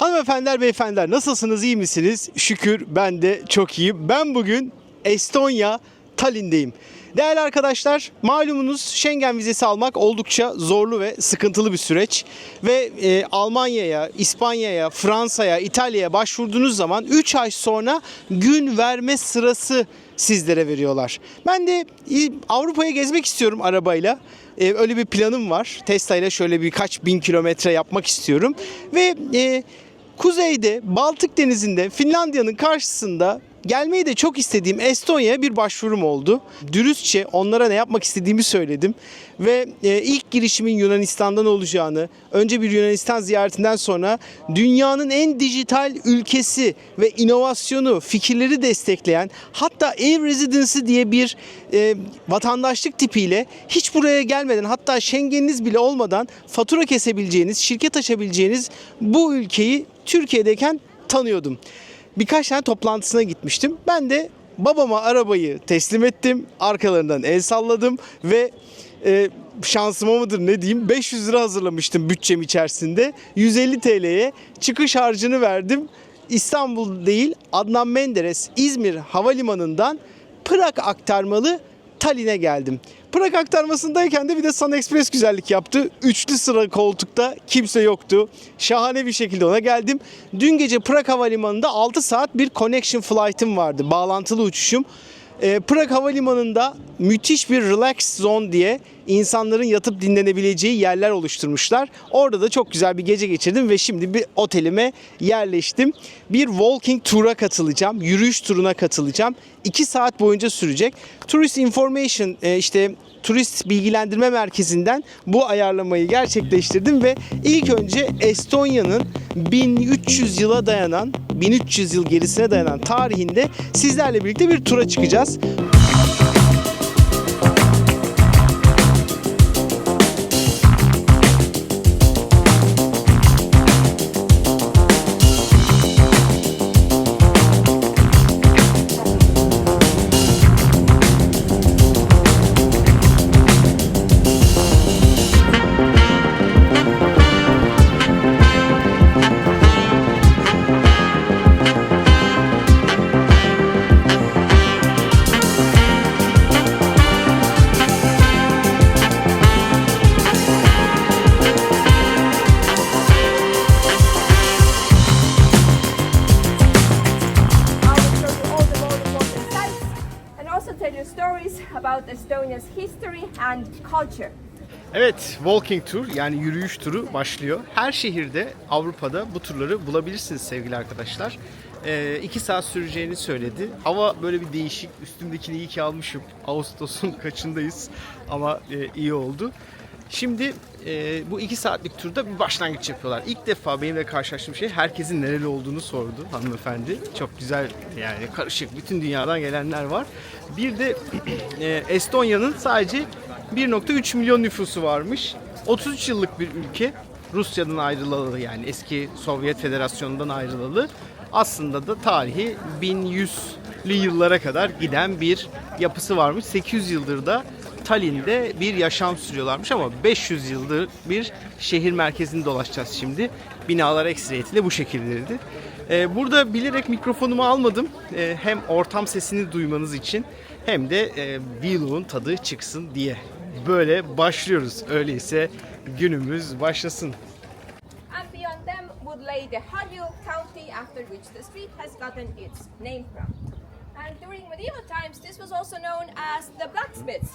Hanımefendiler, beyefendiler nasılsınız, iyi misiniz? Şükür ben de çok iyiyim. Ben bugün Estonya, Tallinn'deyim. Değerli arkadaşlar, malumunuz Schengen vizesi almak oldukça zorlu ve sıkıntılı bir süreç. Ve e, Almanya'ya, İspanya'ya, Fransa'ya, İtalya'ya başvurduğunuz zaman 3 ay sonra gün verme sırası sizlere veriyorlar. Ben de e, Avrupa'ya gezmek istiyorum arabayla. E, öyle bir planım var. Tesla ile şöyle birkaç bin kilometre yapmak istiyorum. Ve e, kuzeyde Baltık Denizi'nde Finlandiya'nın karşısında gelmeyi de çok istediğim Estonya'ya bir başvurum oldu. Dürüstçe onlara ne yapmak istediğimi söyledim. Ve e, ilk girişimin Yunanistan'dan olacağını, önce bir Yunanistan ziyaretinden sonra dünyanın en dijital ülkesi ve inovasyonu, fikirleri destekleyen hatta ev residency diye bir e, vatandaşlık tipiyle hiç buraya gelmeden hatta Schengen'iniz bile olmadan fatura kesebileceğiniz, şirket açabileceğiniz bu ülkeyi Türkiye'deyken tanıyordum. Birkaç tane toplantısına gitmiştim. Ben de babama arabayı teslim ettim. Arkalarından el salladım ve e, şansıma mıdır ne diyeyim 500 lira hazırlamıştım bütçem içerisinde. 150 TL'ye çıkış harcını verdim. İstanbul değil Adnan Menderes İzmir Havalimanı'ndan Prag aktarmalı Tallinn'e geldim. Prag aktarmasındayken de bir de Sun Express güzellik yaptı. Üçlü sıra koltukta kimse yoktu. Şahane bir şekilde ona geldim. Dün gece Prag Havalimanı'nda 6 saat bir connection flight'ım vardı. Bağlantılı uçuşum. Ee, Prag Havalimanı'nda müthiş bir relax zone diye insanların yatıp dinlenebileceği yerler oluşturmuşlar. Orada da çok güzel bir gece geçirdim ve şimdi bir otelime yerleştim. Bir walking tura katılacağım. Yürüyüş turuna katılacağım. 2 saat boyunca sürecek. Tourist Information e, işte turist bilgilendirme merkezinden bu ayarlamayı gerçekleştirdim ve ilk önce Estonya'nın 1300 yıla dayanan 1300 yıl gerisine dayanan tarihinde sizlerle birlikte bir tura çıkacağız. Walking tour yani yürüyüş turu başlıyor. Her şehirde Avrupa'da bu turları bulabilirsiniz sevgili arkadaşlar. Ee, iki saat süreceğini söyledi. Hava böyle bir değişik. Üstümdekini iyi ki almışım. Ağustos'un kaçındayız ama e, iyi oldu. Şimdi e, bu iki saatlik turda bir başlangıç yapıyorlar. İlk defa benimle karşılaştığım şey herkesin nereli olduğunu sordu hanımefendi. Çok güzel yani karışık bütün dünyadan gelenler var. Bir de e, Estonya'nın sadece 1.3 milyon nüfusu varmış. 33 yıllık bir ülke. Rusya'dan ayrılalı yani eski Sovyet Federasyonu'ndan ayrılalı. Aslında da tarihi 1100'lü yıllara kadar giden bir yapısı varmış. 800 yıldır da Tallinn'de bir yaşam sürüyorlarmış ama 500 yıldır bir şehir merkezini dolaşacağız şimdi. Binalar ekseriyetiyle bu şekildeydi. Ee, burada bilerek mikrofonumu almadım. Ee, hem ortam sesini duymanız için hem de e, vlog'un tadı çıksın diye. Böyle başlıyoruz. Öyleyse günümüz başlasın. And beyond them would lay the Harju county after which the street has gotten its name from. And during medieval times this was also known as the blacksmiths.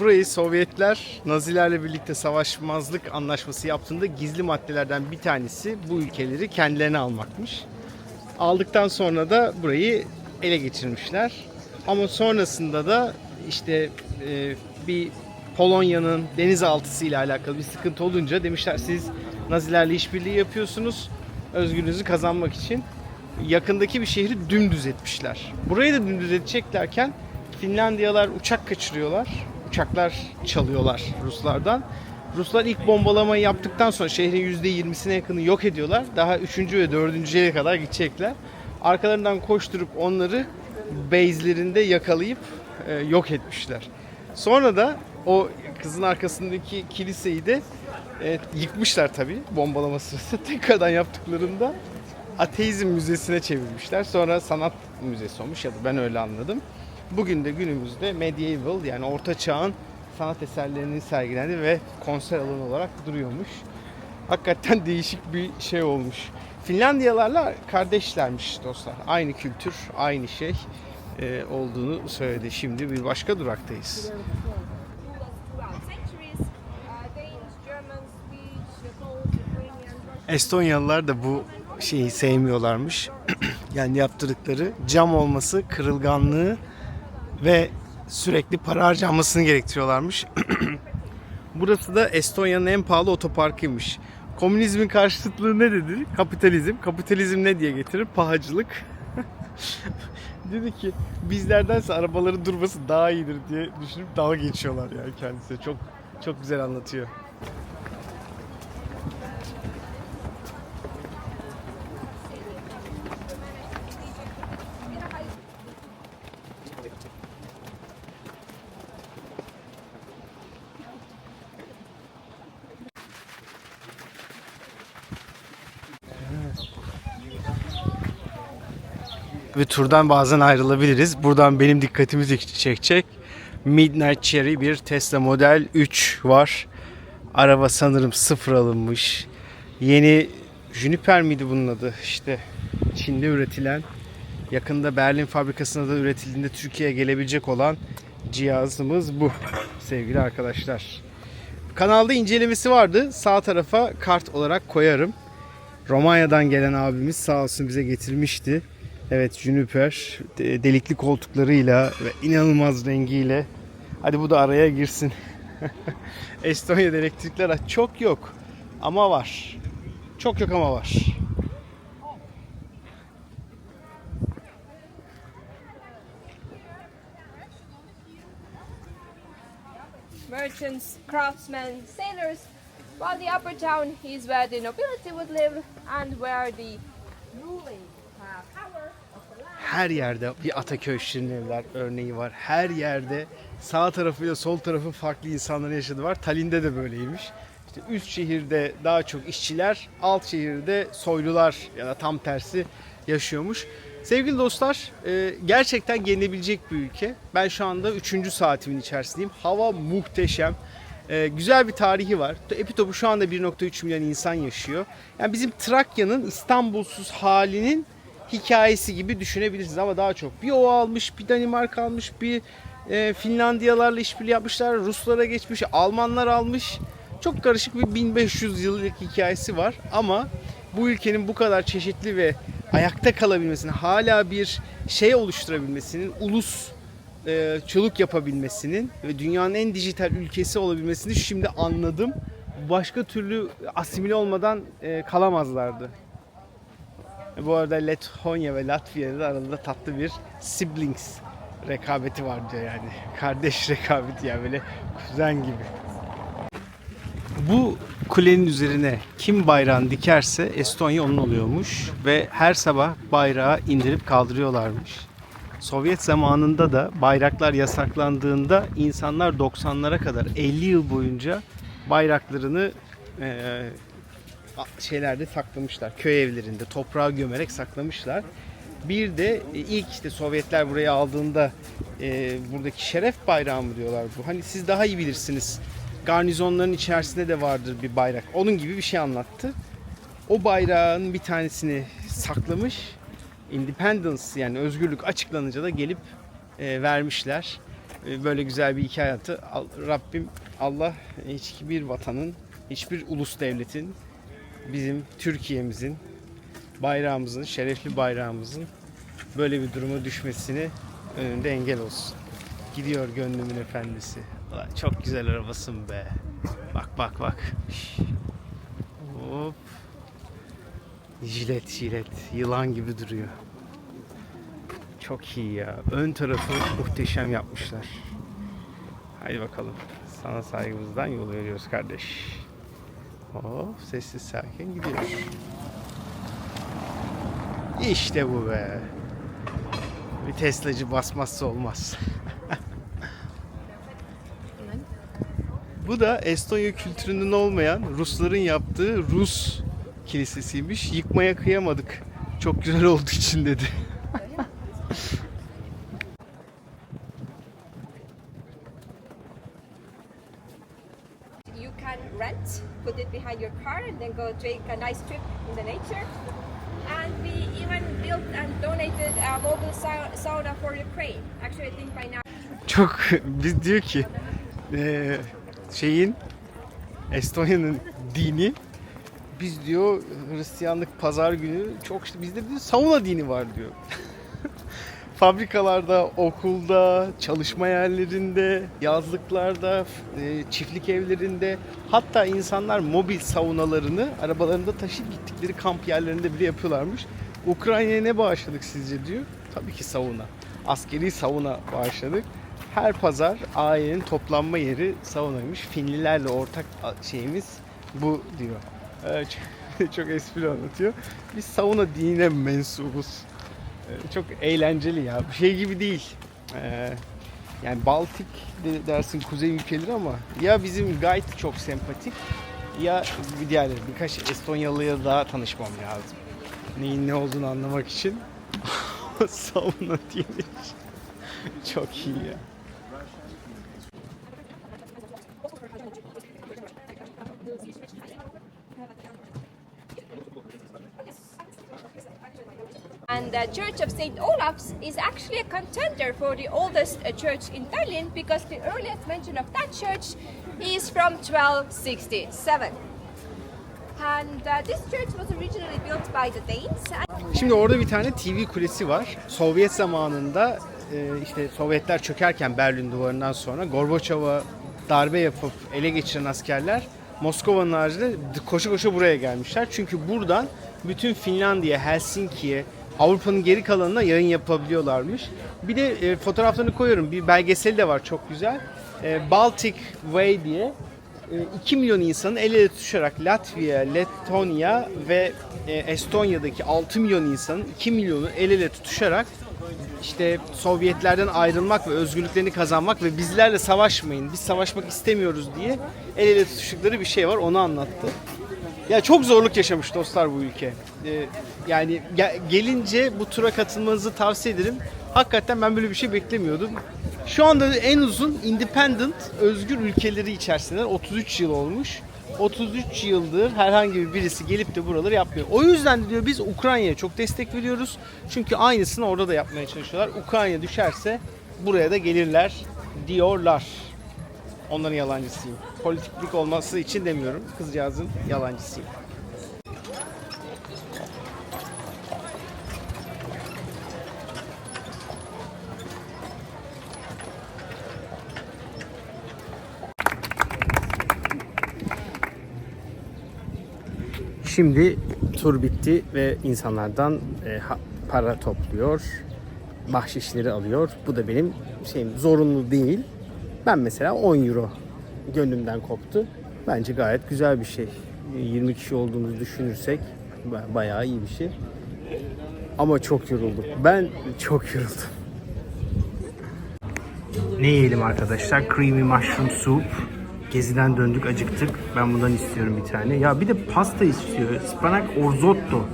Burayı Sovyetler Nazilerle birlikte savaşmazlık anlaşması yaptığında gizli maddelerden bir tanesi bu ülkeleri kendilerine almakmış. Aldıktan sonra da burayı ele geçirmişler. Ama sonrasında da işte e, bir Polonya'nın denizaltısı ile alakalı bir sıkıntı olunca demişler siz Nazilerle işbirliği yapıyorsunuz özgürlüğünüzü kazanmak için yakındaki bir şehri dümdüz etmişler. Burayı da dümdüz edeceklerken Finlandiyalar uçak kaçırıyorlar. Uçaklar çalıyorlar Ruslardan. Ruslar ilk bombalamayı yaptıktan sonra şehrin %20'sine yakını yok ediyorlar. Daha 3. ve 4.ye kadar gidecekler. Arkalarından koşturup onları base'lerinde yakalayıp e, yok etmişler. Sonra da o kızın arkasındaki kiliseyi de Evet, yıkmışlar tabii bombalama sırası. Tekrardan yaptıklarında ateizm müzesine çevirmişler. Sonra sanat müzesi olmuş ya da ben öyle anladım. Bugün de günümüzde medieval yani orta çağın sanat eserlerinin sergilendiği ve konser alanı olarak duruyormuş. Hakikaten değişik bir şey olmuş. Finlandiyalarla kardeşlermiş dostlar. Aynı kültür, aynı şey e, olduğunu söyledi. Şimdi bir başka duraktayız. Estonyalılar da bu şeyi sevmiyorlarmış. yani yaptırdıkları cam olması, kırılganlığı ve sürekli para harcanmasını gerektiriyorlarmış. Burası da Estonya'nın en pahalı otoparkıymış. Komünizmin karşıtlığı ne dedi? Kapitalizm. Kapitalizm ne diye getirir? Pahacılık. dedi ki bizlerdense arabaların durması daha iyidir diye düşünüp dalga geçiyorlar yani kendisi. Çok çok güzel anlatıyor. Ve turdan bazen ayrılabiliriz. Buradan benim dikkatimi çekecek Midnight Cherry bir Tesla Model 3 var. Araba sanırım sıfır alınmış. Yeni Juniper miydi bunun adı? İşte Çin'de üretilen yakında Berlin fabrikasında da üretildiğinde Türkiye'ye gelebilecek olan cihazımız bu sevgili arkadaşlar. Kanalda incelemesi vardı. Sağ tarafa kart olarak koyarım. Romanya'dan gelen abimiz sağ olsun bize getirmişti. Evet Juniper de- delikli koltuklarıyla ve inanılmaz rengiyle. Hadi bu da araya girsin. Estonya'da elektrikler çok yok ama var. Çok yok ama var. merchants, craftsmen, sailors, while the upper town is where the nobility would live and where the ruling uh, power of the land. Her yerde bir Ataköy Şirinevler örneği var. Her yerde sağ tarafıyla sol tarafı farklı insanların yaşadığı var. Tallinn'de de böyleymiş. İşte üst şehirde daha çok işçiler, alt şehirde soylular ya da tam tersi yaşıyormuş. Sevgili dostlar, e, gerçekten gelinebilecek bir ülke. Ben şu anda 3. saatimin içerisindeyim. Hava muhteşem. E, güzel bir tarihi var. Epitop'u şu anda 1.3 milyon insan yaşıyor. Yani bizim Trakya'nın İstanbulsuz halinin hikayesi gibi düşünebilirsiniz ama daha çok. Bir o almış, bir Danimarka almış, bir e, Finlandiyalarla işbirliği yapmışlar, Ruslara geçmiş, Almanlar almış. Çok karışık bir 1500 yıllık hikayesi var ama bu ülkenin bu kadar çeşitli ve ayakta kalabilmesinin, hala bir şey oluşturabilmesinin, ulus e, çoluk yapabilmesinin ve dünyanın en dijital ülkesi olabilmesini şimdi anladım. Başka türlü asimile olmadan e, kalamazlardı. E, Bu arada Letonya ve Latvia'da da arasında tatlı bir siblings rekabeti var diyor yani. Kardeş rekabeti yani böyle kuzen gibi. Bu kulenin üzerine kim bayrağını dikerse Estonya onun oluyormuş ve her sabah bayrağı indirip kaldırıyorlarmış. Sovyet zamanında da bayraklar yasaklandığında insanlar 90'lara kadar 50 yıl boyunca bayraklarını eee, şeylerde saklamışlar. Köy evlerinde toprağa gömerek saklamışlar. Bir de e, ilk işte Sovyetler burayı aldığında e, buradaki şeref bayrağı mı diyorlar bu. Hani siz daha iyi bilirsiniz. Garnizonların içerisinde de vardır bir bayrak. Onun gibi bir şey anlattı. O bayrağın bir tanesini saklamış. Independence yani özgürlük açıklanınca da gelip e, vermişler. E, böyle güzel bir hikaye. Al- Rabbim Allah hiçbir vatanın, hiçbir ulus devletin bizim Türkiye'mizin bayrağımızın, şerefli bayrağımızın böyle bir duruma düşmesini önünde engel olsun. Gidiyor gönlümün efendisi. Ulan çok güzel arabasın be. Bak bak bak. Şş. Hop. Jilet jilet. Yılan gibi duruyor. Çok iyi ya. Ön tarafı muhteşem yapmışlar. Haydi bakalım. Sana saygımızdan yol veriyoruz kardeş. Hop sessiz sakin gidiyoruz. İşte bu be. Bir Teslacı basmazsa olmaz. Bu da Estonya kültürünün olmayan Rusların yaptığı Rus kilisesiymiş. Yıkmaya kıyamadık. Çok güzel olduğu için dedi. And go take a nice trip in the nature. And we even built and donated a mobile sau- sauna for Ukraine. Actually, I think by now. Çok biz diyor ki eee, şeyin Estonya'nın dini biz diyor Hristiyanlık pazar günü çok işte bizde diyor sauna dini var diyor. Fabrikalarda, okulda, çalışma yerlerinde, yazlıklarda, e, çiftlik evlerinde hatta insanlar mobil saunalarını arabalarında taşıyıp gittikleri kamp yerlerinde bile yapıyorlarmış. Ukrayna'ya ne bağışladık sizce diyor. Tabii ki sauna. Askeri sauna bağışladık. Her pazar ailenin toplanma yeri saunaymış. Finlilerle ortak şeyimiz bu diyor. Çok, çok espri anlatıyor. Biz sauna dinine mensubuz. Ee, Çok eğlenceli ya. Bir şey gibi değil. Ee, yani Baltik de dersin kuzey ülkeleri ama ya bizim guide çok sempatik ya bir diğerleri birkaç Estonyalı'ya daha tanışmam lazım. Neyin ne olduğunu anlamak için. Sauna diye. çok iyi ya. And the Church of St. Olaf's is actually a contender for the oldest uh, church in Tallinn because the earliest mention of that church is from 1267. And uh, this church was originally built by the Danes. Şimdi orada bir tane TV kulesi var. Sovyet zamanında e, işte Sovyetler çökerken Berlin duvarından sonra Gorbaçov'a darbe yapıp ele geçiren askerler Moskova'nın haricinde koşu koşu buraya gelmişler. Çünkü buradan bütün Finlandiya, Helsinki'ye, Avrupa'nın geri kalanına yayın yapabiliyorlarmış. Bir de e, fotoğraflarını koyuyorum. Bir belgeseli de var çok güzel. E, Baltic Way diye e, 2 milyon insanın el ele tutuşarak Latvia, Letonya ve e, Estonya'daki 6 milyon insanın 2 milyonu el ele tutuşarak işte Sovyetlerden ayrılmak ve özgürlüklerini kazanmak ve bizlerle savaşmayın, biz savaşmak istemiyoruz diye el ele tutuştukları bir şey var. Onu anlattı. Ya çok zorluk yaşamış dostlar bu ülke. Ee, yani ge- gelince bu tura katılmanızı tavsiye ederim. Hakikaten ben böyle bir şey beklemiyordum. Şu anda en uzun independent özgür ülkeleri içerisinde 33 yıl olmuş. 33 yıldır herhangi bir birisi gelip de buraları yapmıyor. O yüzden de diyor biz Ukrayna'ya çok destek veriyoruz. Çünkü aynısını orada da yapmaya çalışıyorlar. Ukrayna düşerse buraya da gelirler diyorlar. Onların yalancısıyım. Politiklik olması için demiyorum. Kızcağızın yalancısıyım. Şimdi tur bitti ve insanlardan e, ha- para topluyor, bahşişleri alıyor. Bu da benim şeyim zorunlu değil. Ben mesela 10 euro gönlümden koptu. Bence gayet güzel bir şey. E, 20 kişi olduğumuzu düşünürsek ba- bayağı iyi bir şey. Ama çok yoruldum. Ben çok yoruldum. Ne yiyelim arkadaşlar? Creamy mushroom soup. Geziden döndük, acıktık. Ben bundan istiyorum bir tane. Ya bir de pasta istiyor. Ispanak orzotto.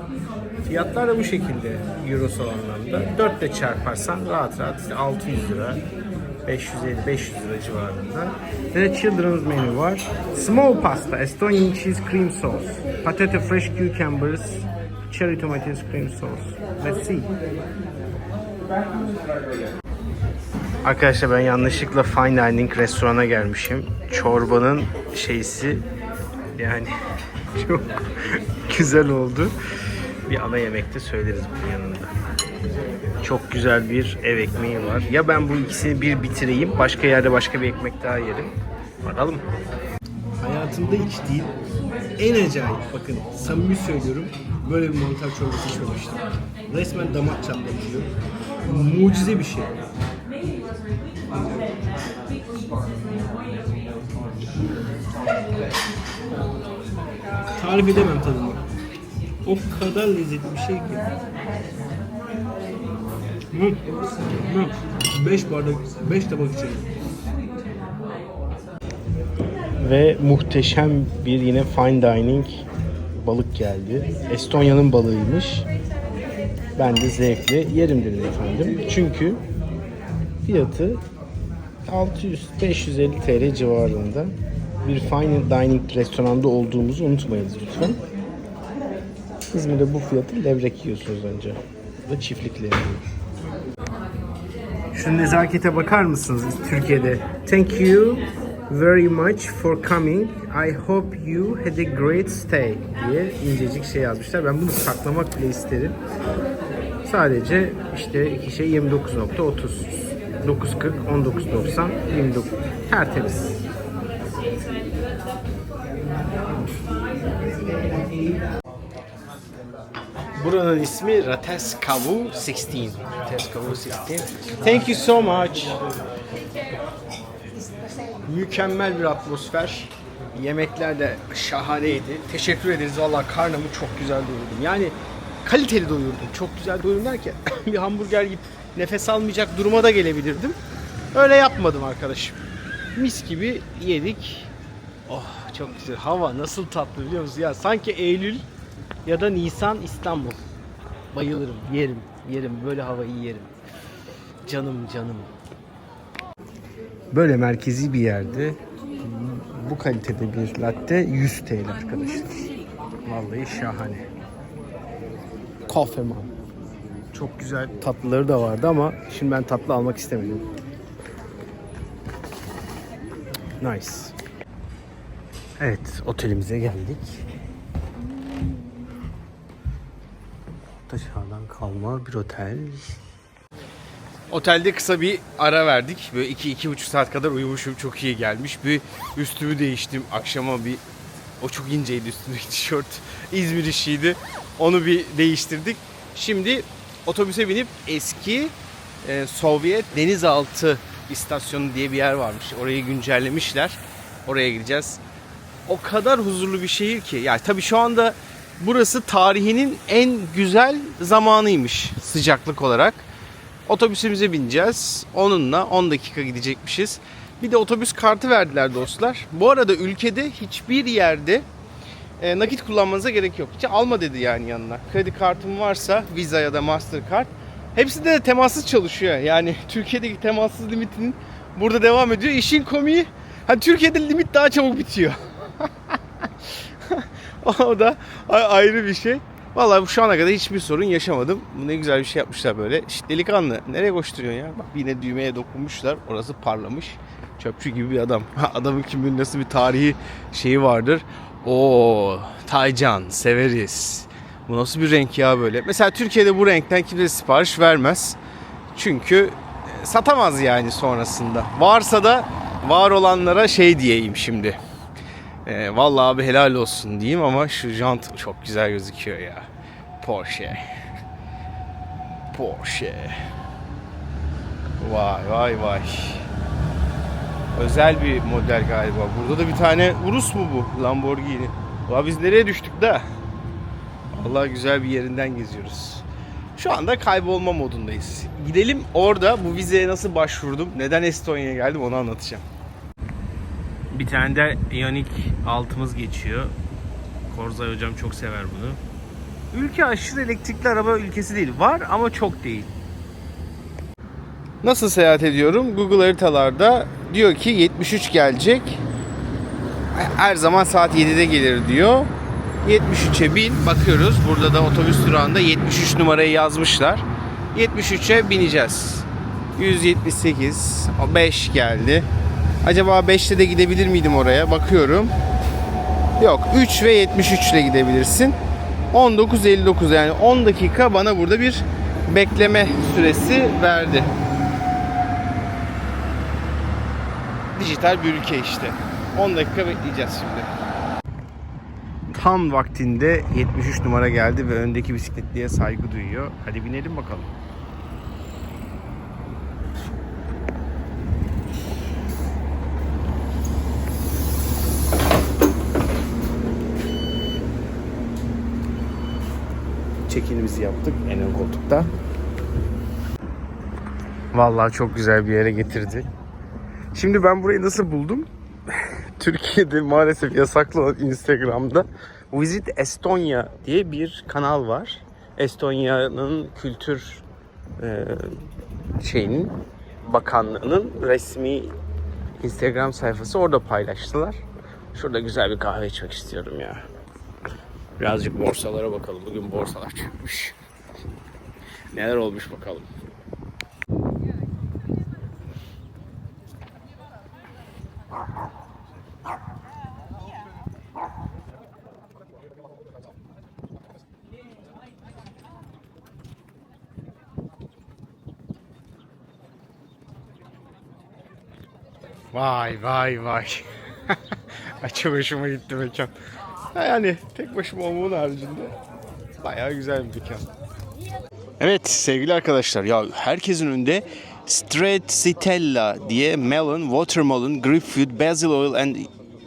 Fiyatlar da bu şekilde Eurosal anlamda. 4 ile çarparsan rahat rahat işte 600 lira, 550 500 lira civarında. Ve children's menu var. Small pasta, Estonian cheese cream sauce, potato fresh cucumbers, cherry tomatoes cream sauce. Let's see. Arkadaşlar ben yanlışlıkla fine dining restorana gelmişim. Çorbanın şeysi yani çok güzel oldu. Bir ana yemekte söyleriz bunun yanında. Çok güzel bir ev ekmeği var. Ya ben bu ikisini bir bitireyim, başka yerde başka bir ekmek daha yerim. Bakalım. Hayatımda hiç değil, en acayip bakın samimi söylüyorum böyle bir mantar çorbası içmemiştim. Resmen damak çatlatıyor. Mucize bir şey. Tarif edemem tadını. O kadar lezzetli bir şey ki. Hı, hı. Beş bardak, beş tabak içerim. Ve muhteşem bir yine fine dining balık geldi. Estonya'nın balığıymış. Ben de zevkle yerim dedim efendim. Çünkü fiyatı 600-550 TL civarında bir fine dining restoranda olduğumuzu unutmayınız lütfen. İzmir'de bu fiyatı levrek yiyorsunuz önce. Bu da çiftlik. Şu nezakete bakar mısınız Türkiye'de? Thank you very much for coming. I hope you had a great stay diye incecik şey yazmışlar. Ben bunu saklamak bile isterim. Sadece işte iki şey 29.30 9.40 19.90 29 tertemiz. Buranın ismi Rateskavu 16. Rateskavu 16. Thank you so much. Mükemmel bir atmosfer. Yemekler de şahaneydi. Teşekkür ederiz. Valla karnımı çok güzel doyurdum. Yani kaliteli doyurdum. Çok güzel doyurdum derken bir hamburger yiyip nefes almayacak duruma da gelebilirdim. Öyle yapmadım arkadaşım. Mis gibi yedik. Oh çok güzel. Hava nasıl tatlı biliyor musun? Ya sanki Eylül ya da Nisan İstanbul. Bayılırım, yerim, yerim. Böyle havayı yerim. Canım canım. Böyle merkezi bir yerde bu kalitede bir latte 100 TL arkadaşlar. Vallahi şahane. Mom. Çok güzel tatlıları da vardı ama şimdi ben tatlı almak istemedim. Nice. Evet, otelimize geldik. Dışarıdan kalma bir otel. Otelde kısa bir ara verdik. Böyle 2-2,5 saat kadar uyumuşum. Çok iyi gelmiş. Bir üstümü değiştim. Akşama bir o çok inceydi üstümdeki tişört. İzmir işiydi. Onu bir değiştirdik. Şimdi otobüse binip eski e, Sovyet denizaltı istasyonu diye bir yer varmış. Orayı güncellemişler. Oraya gideceğiz. O kadar huzurlu bir şehir ki. Yani tabii şu anda burası tarihinin en güzel zamanıymış sıcaklık olarak. Otobüsümüze bineceğiz. Onunla 10 dakika gidecekmişiz. Bir de otobüs kartı verdiler dostlar. Bu arada ülkede hiçbir yerde e, nakit kullanmanıza gerek yok. Hiç alma dedi yani yanına. Kredi kartın varsa Visa ya da Mastercard. Hepsinde de temassız çalışıyor. Yani Türkiye'deki temassız limitinin burada devam ediyor. İşin komiği hani Türkiye'de limit daha çabuk bitiyor. o da ayrı bir şey. Vallahi şu ana kadar hiçbir sorun yaşamadım. Ne güzel bir şey yapmışlar böyle. Şşt delikanlı nereye koşturuyorsun ya? Bak yine düğmeye dokunmuşlar. Orası parlamış. Çöpçü gibi bir adam. Adamın kim bilir nasıl bir tarihi şeyi vardır. O Taycan severiz. Bu nasıl bir renk ya böyle? Mesela Türkiye'de bu renkten kimse sipariş vermez. Çünkü e, satamaz yani sonrasında. Varsa da var olanlara şey diyeyim şimdi. E, vallahi abi helal olsun diyeyim ama şu jant çok güzel gözüküyor ya. Porsche. Porsche. Vay vay vay. Özel bir model galiba. Burada da bir tane Urus mu bu? Lamborghini. Valla biz nereye düştük de? Allah güzel bir yerinden geziyoruz. Şu anda kaybolma modundayız. Gidelim orada bu vizeye nasıl başvurdum, neden Estonya'ya geldim onu anlatacağım. Bir tane de Ioniq altımız geçiyor. Korzay hocam çok sever bunu. Ülke aşırı elektrikli araba ülkesi değil. Var ama çok değil. Nasıl seyahat ediyorum? Google haritalarda diyor ki 73 gelecek. Her zaman saat 7'de gelir diyor. 73'e bin bakıyoruz. Burada da otobüs durağında 73 numarayı yazmışlar. 73'e bineceğiz. 178 o 5 geldi. Acaba 5'te de gidebilir miydim oraya? Bakıyorum. Yok 3 ve 73 ile gidebilirsin. 19.59 yani 10 dakika bana burada bir bekleme süresi verdi. Dijital bir ülke işte. 10 dakika bekleyeceğiz şimdi. Tam vaktinde 73 numara geldi ve öndeki bisikletliye saygı duyuyor. Hadi binelim bakalım. Çekinimizi yaptık en ön koltukta. Vallahi çok güzel bir yere getirdi. Şimdi ben burayı nasıl buldum? Türkiye'de maalesef yasaklı olan Instagram'da Visit Estonya diye bir kanal var. Estonya'nın kültür e, şeyinin bakanlığının resmi Instagram sayfası orada paylaştılar. Şurada güzel bir kahve içmek istiyorum ya. Birazcık borsalara bakalım. Bugün borsalar çökmüş. Neler olmuş bakalım. Vay vay vay. Hoşuma gitti mekan. Yani tek başıma olmanın haricinde bayağı güzel bir mekan. Evet sevgili arkadaşlar ya herkesin önünde Stracciatella diye melon, watermelon, grapefruit, basil oil and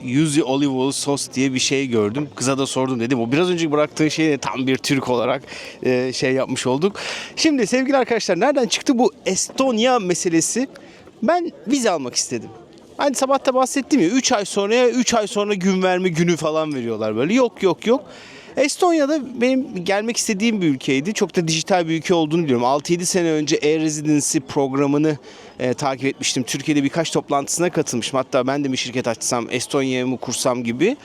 yuzu olive oil sos diye bir şey gördüm. Kıza da sordum dedim. O biraz önce bıraktığın şeyi tam bir Türk olarak e, şey yapmış olduk. Şimdi sevgili arkadaşlar nereden çıktı bu Estonya meselesi? Ben vize almak istedim. Hani sabah da bahsettim ya 3 ay sonraya 3 ay sonra gün verme günü falan veriyorlar böyle. Yok yok yok. Estonya'da benim gelmek istediğim bir ülkeydi. Çok da dijital bir ülke olduğunu biliyorum. 6-7 sene önce e-residency programını e, takip etmiştim. Türkiye'de birkaç toplantısına katılmışım. Hatta ben de bir şirket açsam, Estonya'ya mı kursam gibi.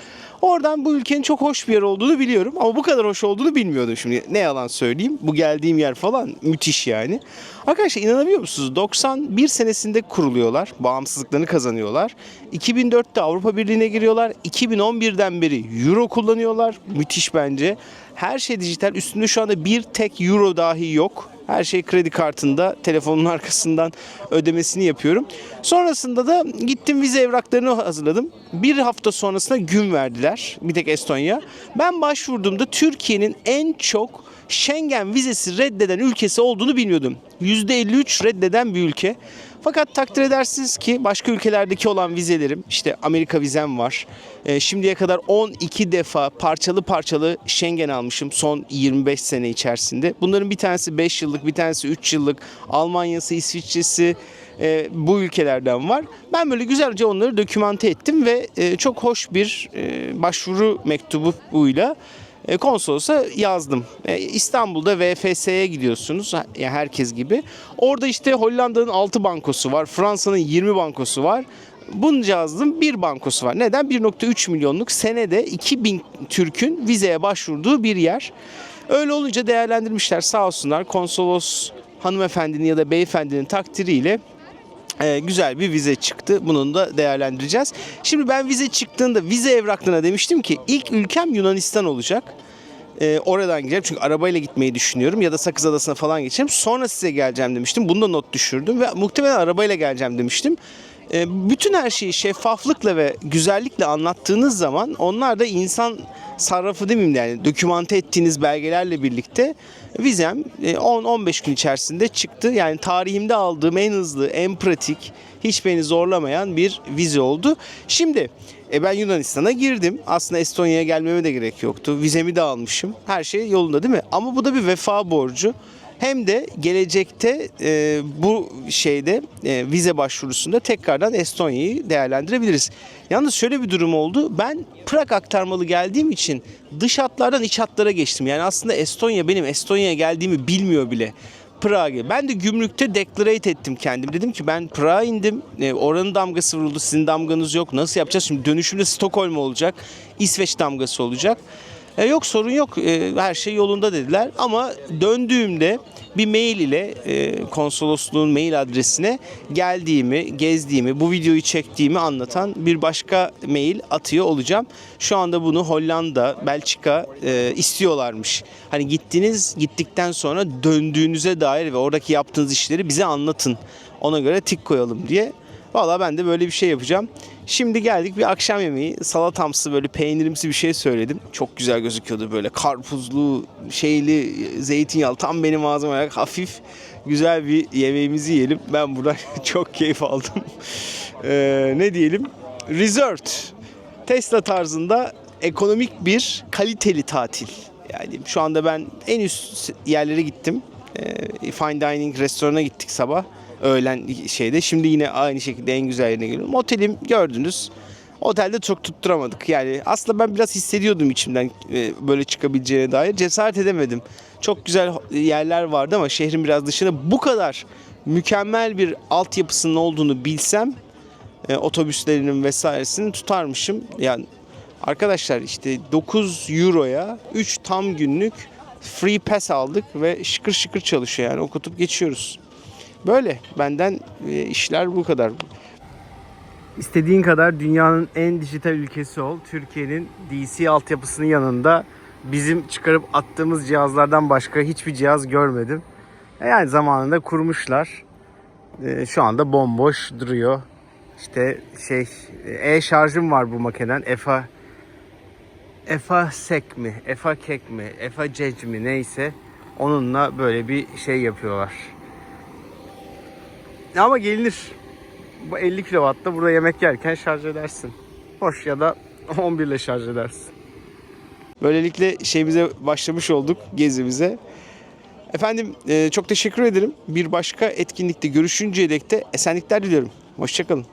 Oradan bu ülkenin çok hoş bir yer olduğunu biliyorum. Ama bu kadar hoş olduğunu bilmiyordum şimdi. Ne yalan söyleyeyim. Bu geldiğim yer falan müthiş yani. Arkadaşlar inanabiliyor musunuz? 91 senesinde kuruluyorlar. Bağımsızlıklarını kazanıyorlar. 2004'te Avrupa Birliği'ne giriyorlar. 2011'den beri Euro kullanıyorlar. Müthiş bence. Her şey dijital. Üstünde şu anda bir tek Euro dahi yok. Her şey kredi kartında, telefonun arkasından ödemesini yapıyorum. Sonrasında da gittim vize evraklarını hazırladım. Bir hafta sonrasında gün verdiler. Bir tek Estonya. Ben başvurduğumda Türkiye'nin en çok Schengen vizesi reddeden ülkesi olduğunu bilmiyordum. %53 reddeden bir ülke. Fakat takdir edersiniz ki başka ülkelerdeki olan vizelerim işte Amerika vizem var. Ee, şimdiye kadar 12 defa parçalı parçalı Schengen almışım son 25 sene içerisinde. Bunların bir tanesi 5 yıllık, bir tanesi 3 yıllık. Almanya'sı, İsviçre'si e, bu ülkelerden var. Ben böyle güzelce onları dokümante ettim ve e, çok hoş bir e, başvuru mektubu buyla e, konsolosa yazdım. E, İstanbul'da VFS'ye gidiyorsunuz herkes gibi. Orada işte Hollanda'nın 6 bankosu var, Fransa'nın 20 bankosu var. Bunca yazdım bir bankosu var. Neden? 1.3 milyonluk senede 2000 Türk'ün vizeye başvurduğu bir yer. Öyle olunca değerlendirmişler sağ olsunlar konsolos hanımefendinin ya da beyefendinin takdiriyle e, güzel bir vize çıktı. Bunun da değerlendireceğiz. Şimdi ben vize çıktığında vize evraklarına demiştim ki ilk ülkem Yunanistan olacak. E, oradan gideceğim çünkü arabayla gitmeyi düşünüyorum ya da Sakız Adası'na falan geçeceğim. Sonra size geleceğim demiştim. Bunu da not düşürdüm ve muhtemelen arabayla geleceğim demiştim. E, bütün her şeyi şeffaflıkla ve güzellikle anlattığınız zaman onlar da insan sarrafı demeyeyim de yani dokümante ettiğiniz belgelerle birlikte vizem e, 10-15 gün içerisinde çıktı. Yani tarihimde aldığım en hızlı, en pratik, hiç beni zorlamayan bir vize oldu. Şimdi e, ben Yunanistan'a girdim. Aslında Estonya'ya gelmeme de gerek yoktu. Vizemi de almışım. Her şey yolunda değil mi? Ama bu da bir vefa borcu. Hem de gelecekte e, bu şeyde e, vize başvurusunda tekrardan Estonya'yı değerlendirebiliriz. Yalnız şöyle bir durum oldu. Ben Prag aktarmalı geldiğim için dış hatlardan iç hatlara geçtim. Yani aslında Estonya benim Estonya'ya geldiğimi bilmiyor bile. Prag'a. Ben de gümrükte declarate ettim kendim. Dedim ki ben Prag'a indim. E, oranın damgası vuruldu. Sizin damganız yok. Nasıl yapacağız? Şimdi dönüşümde Stockholm olacak. İsveç damgası olacak. E, yok sorun yok. E, her şey yolunda dediler. Ama döndüğümde bir mail ile e, konsolosluğun mail adresine geldiğimi, gezdiğimi, bu videoyu çektiğimi anlatan bir başka mail atıyor olacağım. Şu anda bunu Hollanda, Belçika e, istiyorlarmış. Hani gittiniz, gittikten sonra döndüğünüze dair ve oradaki yaptığınız işleri bize anlatın. Ona göre tik koyalım diye. Valla ben de böyle bir şey yapacağım. Şimdi geldik bir akşam yemeği. Salatamsı böyle peynirimsi bir şey söyledim. Çok güzel gözüküyordu böyle karpuzlu, şeyli, zeytinyağlı. Tam benim ağzıma ayak hafif güzel bir yemeğimizi yiyelim. Ben buradan çok keyif aldım. Ee, ne diyelim? Resort. Tesla tarzında ekonomik bir kaliteli tatil. Yani şu anda ben en üst yerlere gittim. Ee, fine dining restorana gittik sabah. Öğlen şeyde. Şimdi yine aynı şekilde en güzel yerine geliyorum. Otelim gördünüz. Otelde çok tutturamadık. Yani aslında ben biraz hissediyordum içimden e, böyle çıkabileceğine dair. Cesaret edemedim. Çok güzel yerler vardı ama şehrin biraz dışında bu kadar mükemmel bir altyapısının olduğunu bilsem e, otobüslerinin vesairesini tutarmışım. Yani arkadaşlar işte 9 euroya 3 tam günlük free pass aldık ve şıkır şıkır çalışıyor yani okutup geçiyoruz. Böyle benden e, işler bu kadar. İstediğin kadar dünyanın en dijital ülkesi ol. Türkiye'nin DC altyapısının yanında bizim çıkarıp attığımız cihazlardan başka hiçbir cihaz görmedim. E Yani zamanında kurmuşlar. E, Şu anda bomboş duruyor. İşte şey e-şarjım var bu makineden. EFA EFA Sek mi? EFA Kek mi? EFA Cec mi? Neyse. Onunla böyle bir şey yapıyorlar. Ama gelinir. Bu 50 kW'da burada yemek yerken şarj edersin. Hoş ya da 11 ile şarj edersin. Böylelikle şeyimize başlamış olduk gezimize. Efendim e, çok teşekkür ederim. Bir başka etkinlikte görüşünceye dek de esenlikler diliyorum. Hoşçakalın.